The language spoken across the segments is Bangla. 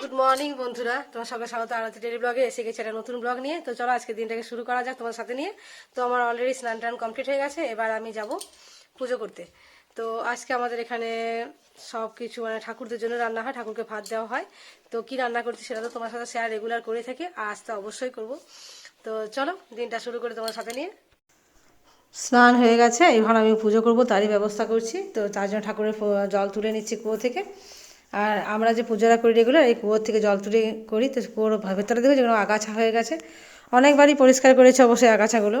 গুড মর্নিং বন্ধুরা। তোমার সঙ্গে স্বাগত আরতি ডেলি ব্লগে এসে গেছে একটা নতুন ব্লগ নিয়ে। তো চলো, আজকে দিনটাকে শুরু করা যাক তোমার সাথে নিয়ে। তো আমার অলরেডি স্নান টান কমপ্লিট হয়ে গেছে। এবার আমি যাব পুজো করতে। তো আজকে আমাদের এখানে সব কিছু মানে ঠাকুরদের জন্য রান্না হয়, ঠাকুরকে ভাত দেওয়া হয়। তো কি রান্না করছি সেটা তো তোমার সাথে শেয়ার রেগুলার করে থাকি, আর আজ তো অবশ্যই করব। তো চলো, দিনটা শুরু করে তোমার সাথে নিয়ে। স্নান হয়ে গেছে এবার আমি পুজো করব, তারই ব্যবস্থা করছি। তো তার জন্য ঠাকুরের জল তুলে নিচ্ছি কুয়ো থেকে। আর আমরা যে পুজোটা করি রেগুলার এই কুয়োর থেকে জল তুলে করি। তো কুয়োর ভেতরে দেখো যেগুলো আগাছা হয়ে গেছে। অনেকবারই পরিষ্কার করেছে অবশ্যই আগাছাগুলো।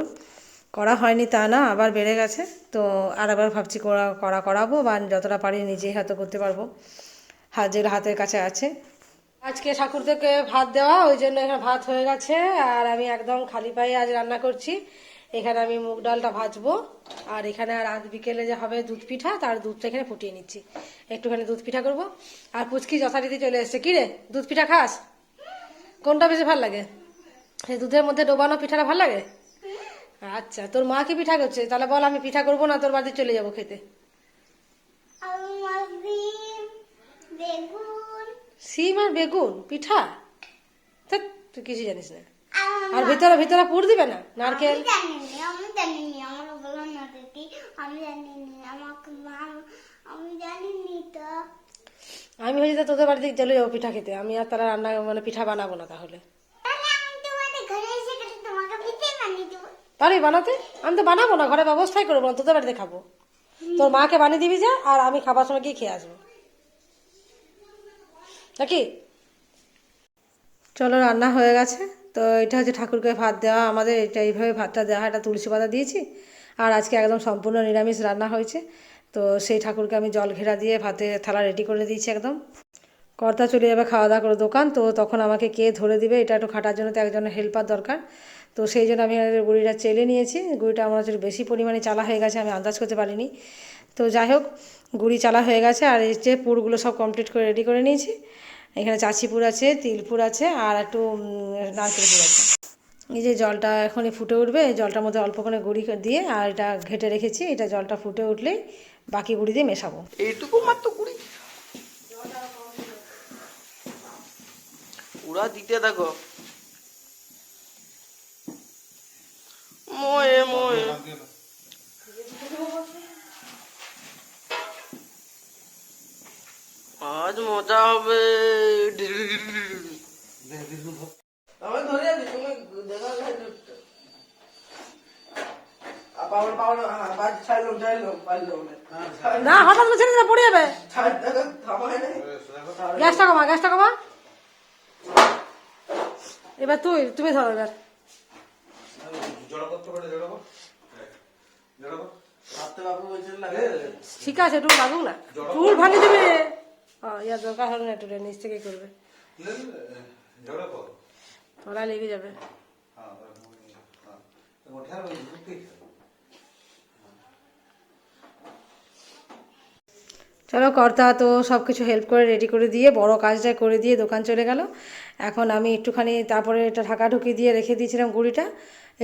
করা হয়নি তা না, আবার বেড়ে গেছে। তো আর আবার ভাবছি করা করা করাবো বা যতটা পারি নিজেই হয়তো করতে পারব। হাত যেগুলো হাতের কাছে আছে। আজকে ঠাকুরদেরকে ভাত দেওয়া, ওই জন্য এখানে ভাত হয়ে গেছে। আর আমি একদম খালি পায়ে আজ রান্না করছি। এখানে আমি মুগ ডালটা ভাজবো। আর এখানে আর আজ বিকেলে যে হবে দুধ পিঠা তার দুধটা এখানে ফুটিয়ে নিচ্ছি। একটুখানি দুধ পিঠা করব। আর পুচকি যথারীতি চলে এসছে। কি রে? দুধ পিঠা খাস? কোনটা বেশি ভালো লাগে? এই দুধের মধ্যে ডোবানো পিঠাটা ভালো লাগে? আচ্ছা তোর মা কি পিঠা করছে? তাহলে বল আমি পিঠা করব না তোর বাড়ি চলে যাব খেতে। সিম আর বেগুন? পিঠা? তুই কিছু জানিস না। আর ভিতরে ভিতরে পুর দিবে না? নারকেল? আমি আমি জানিনি আমার বললাম না দিদি আমি আমাকে জানিনি তো। আমি হয়েছে তো তোদের বাড়িতে চলে যাব পিঠা খেতে। আমি আর তারা রান্না মানে পিঠা বানাবো না তাহলে। পারি বানাতে? আমি তো বানাবো না ঘরে ব্যবস্থাই করব না তোদের বাড়িতে খাব। তোর মাকে বানিয়ে দিবি যা আর আমি খাবার সময় গিয়ে খেয়ে আসব। নাকি? চলো রান্না হয়ে গেছে। তো এটা হচ্ছে ঠাকুরকে ভাত দেওয়া, আমাদের এটা এইভাবে ভাতটা দেওয়া এটা তুলসী পাতা দিয়েছি। আর আজকে একদম সম্পূর্ণ নিরামিষ রান্না হয়েছে। তো সেই ঠাকুরকে আমি জল ঘেরা দিয়ে ভাতে থালা রেডি করে দিয়েছি একদম। কর্তা চলে যাবে খাওয়া দাওয়া করে দোকান, তো তখন আমাকে কে ধরে দিবে, এটা একটু খাটার জন্য তো একজনের হেল্পার দরকার। তো সেই জন্য আমি গুড়িটা চেলে নিয়েছি, গুড়িটা আমার হচ্ছে বেশি পরিমাণে চালা হয়ে গেছে, আমি আন্দাজ করতে পারিনি। তো যাই হোক, গুড়ি চালা হয়ে গেছে, আর এই যে পুরগুলো সব কমপ্লিট করে রেডি করে নিয়েছি। এখানে চাচিপুর আছে, তিলপুর আছে, আর একটু নারকেলপুর নারকেল পুর আছে। এই যে জলটা এখনই ফুটে উঠবে জলটার মধ্যে অল্প করে গুঁড়ি দিয়ে, আর এটা ঘেটে রেখেছি, এটা জলটা ফুটে উঠলেই বাকি গুঁড়ি দিয়ে মেশাবো। এইটুকু মাত্র গুঁড়ি? পুরা দিতে দেখো ময়ে ময়ে আজ মজা হবে। আমি ধরে তুমি দেখা হ্যাঁ পারলাম না না হঠাৎ করে ছেড়ে পড়ে যাবে। গ্যাসটা কমা গ্যাসটা কমা। এবার তুই তুমি ধরো এবার। ঠিক আছে একটু লাগুক না। চুল ভাঙে দেবে। হ্যাঁ ইয়ার দরকার হলে না একটু নিচ থেকে করবে। তোরা লেগে যাবে। চলো কর্তা তো সব কিছু হেল্প করে রেডি করে দিয়ে বড় কাজটা করে দিয়ে দোকান চলে গেল। এখন আমি একটুখানি তারপরে এটা ঢাকাঢুকি দিয়ে রেখে দিয়েছিলাম গুড়িটা।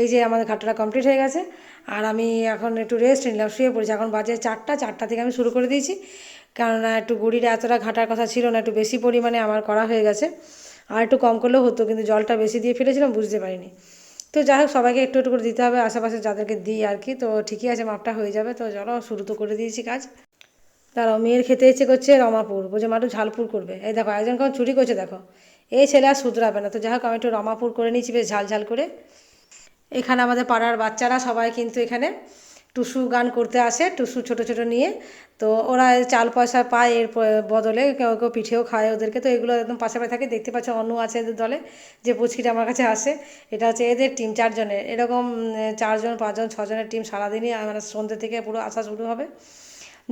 এই যে আমাদের ঘাটটা কমপ্লিট হয়ে গেছে। আর আমি এখন একটু রেস্ট নিলাম শুয়ে পড়েছি। এখন বাজে চারটা চারটা থেকে আমি শুরু করে দিয়েছি। কেননা একটু গুড়িটা এতটা ঘাটার কথা ছিল না, একটু বেশি পরিমাণে আমার করা হয়ে গেছে। আর একটু কম করলেও হতো, কিন্তু জলটা বেশি দিয়ে ফেলেছিলাম, বুঝতে পারিনি। তো যাই হোক, সবাইকে একটু একটু করে দিতে হবে, আশেপাশে যাদেরকে দিই আর কি। তো ঠিকই আছে, মাপটা হয়ে যাবে। তো চলো, শুরু তো করে দিয়েছি কাজ। দাঁড়াও, মেয়ের খেতে ইচ্ছে করছে রমাপুর। বলছে মাটু ঝালপুর করবে। এই দেখো, একজন কখন চুরি করছে, দেখো। এই ছেলে আর শুধরাবে না। তো যাই হোক, আমি একটু রমাপুর করে নিয়েছি বেশ ঝাল ঝাল করে। এখানে আমাদের পাড়ার বাচ্চারা সবাই কিন্তু এখানে টুসু গান করতে আসে, টুসু ছোট ছোট নিয়ে। তো ওরা চাল পয়সা পায় এর বদলে, কেউ কেউ পিঠেও খায় ওদেরকে। তো এগুলো একদম পাশাপাশি থাকে। দেখতে পাচ্ছ অন্য আছে এদের দলে, যে পুচকিটা আমার কাছে আসে। এটা হচ্ছে এদের টিম চারজনের। এরকম চারজন, পাঁচজন, ছজনের টিম সারাদিনই মানে সন্ধ্যে থেকে পুরো আসা শুরু হবে।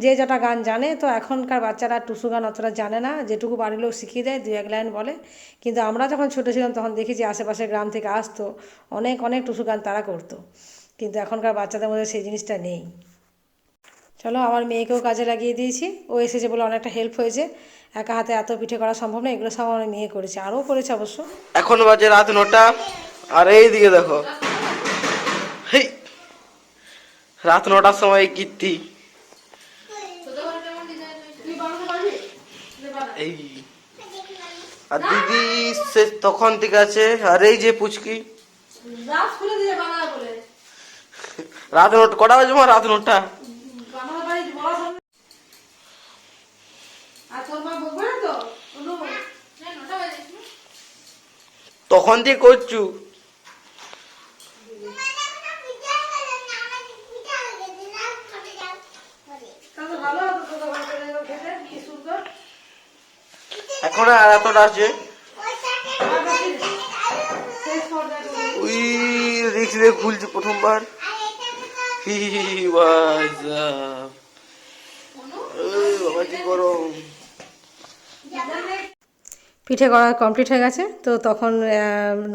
যে যটা গান জানে, তো এখনকার বাচ্চারা টুসু গান অতটা জানে না। যেটুকু বাড়ির লোক শিখিয়ে দেয় দু এক লাইন বলে। কিন্তু আমরা যখন ছোটো ছিলাম, তখন দেখেছি আশেপাশের গ্রাম থেকে আসতো। অনেক অনেক টুসু গান তারা করতো। কিন্তু এখনকার বাচ্চাদের মধ্যে সেই জিনিসটা নেই। চলো আমার মেয়েকেও কাজে লাগিয়ে দিয়েছি। ও এসেছে বলে অনেকটা হেল্প হয়েছে। একা হাতে এত পিঠে করা সম্ভব না এগুলো সব আমার মেয়ে করেছে আরও করেছে অবশ্য। এখন বাজে রাত নটা আর এই দিকে দেখো। হেই রাত নটার সময় কীর্তি। এই আর দিদি সে তখন ঠিক আছে আর এই যে পুচকি। রাত নোট কটা বাজে মা রাত নোটটা তখন দিয়ে করছু? এখন আর এতটা আছে রিক্স দিয়ে খুলছে প্রথমবার। কি গরম। পিঠে করা কমপ্লিট হয়ে গেছে, তো তখন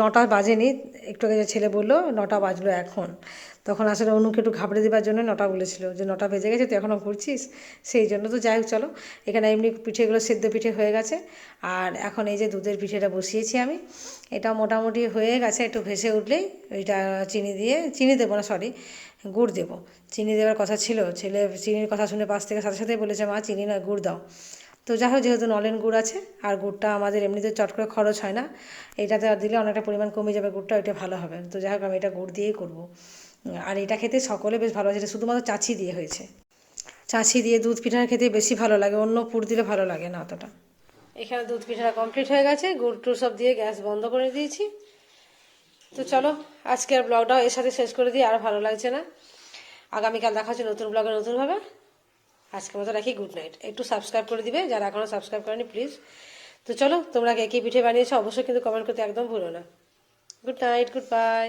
নটা বাজেনি, একটু আগে ছেলে বলল, নটা বাজলো এখন। তখন আসলে অনুকে একটু ঘাবড়ে দেবার জন্য নটা বলেছিল, যে নটা বেজে গেছে, তুই এখনও ঘুরছিস? সেই জন্য তো যাই হোক, চলো। এখানে এমনি পিঠেগুলো সেদ্ধ পিঠে হয়ে গেছে, আর এখন এই যে দুধের পিঠেটা বসিয়েছি আমি। এটা মোটামুটি হয়ে গেছে, একটু ভেসে উঠলেই, ওইটা চিনি দিয়ে, চিনি দেবো না সরি গুড় দেবো। চিনি দেওয়ার কথা ছিল। ছেলে চিনির কথা শুনে পাশ থেকে সাথে সাথেই বলেছে, মা, চিনি নয়, গুড় দাও। তো যাই হোক, যেহেতু নলেন গুড় আছে, আর গুড়টা আমাদের এমনিতে চট করে খরচ হয় না এটাতে দিলে অনেকটা পরিমাণ কমে যাবে গুড়টা, ওইটা ভালো হবে। তো যাই হোক, আমি এটা গুড় দিয়েই করব। আর এটা খেতে সকলে বেশ ভালো আছে এটা শুধুমাত্র চাছি দিয়ে হয়েছে। চাছি দিয়ে দুধ পিঠাটা খেতে বেশি ভালো লাগে, অন্য পুর দিলে ভালো লাগে না অতটা। এখানে দুধ পিঠাটা কমপ্লিট হয়ে গেছে, গুড় টুড় সব দিয়ে গ্যাস বন্ধ করে দিয়েছি। তো চলো আজকের ব্লগটাও এর সাথে শেষ করে দিই, আর ভালো লাগছে না। আগামীকাল দেখা হচ্ছে নতুন ব্লগে নতুনভাবে। আজকের মতো রাখি গুড নাইট একটু সাবস্ক্রাইব করে দিবে, যারা এখনও সাবস্ক্রাইব করেনি প্লিজ তো চলো, তোমরা কে কী পিঠে বানিয়েছো, অবশ্যই কিন্তু কমেন্ট করতে একদম ভুলো না। Good night good bye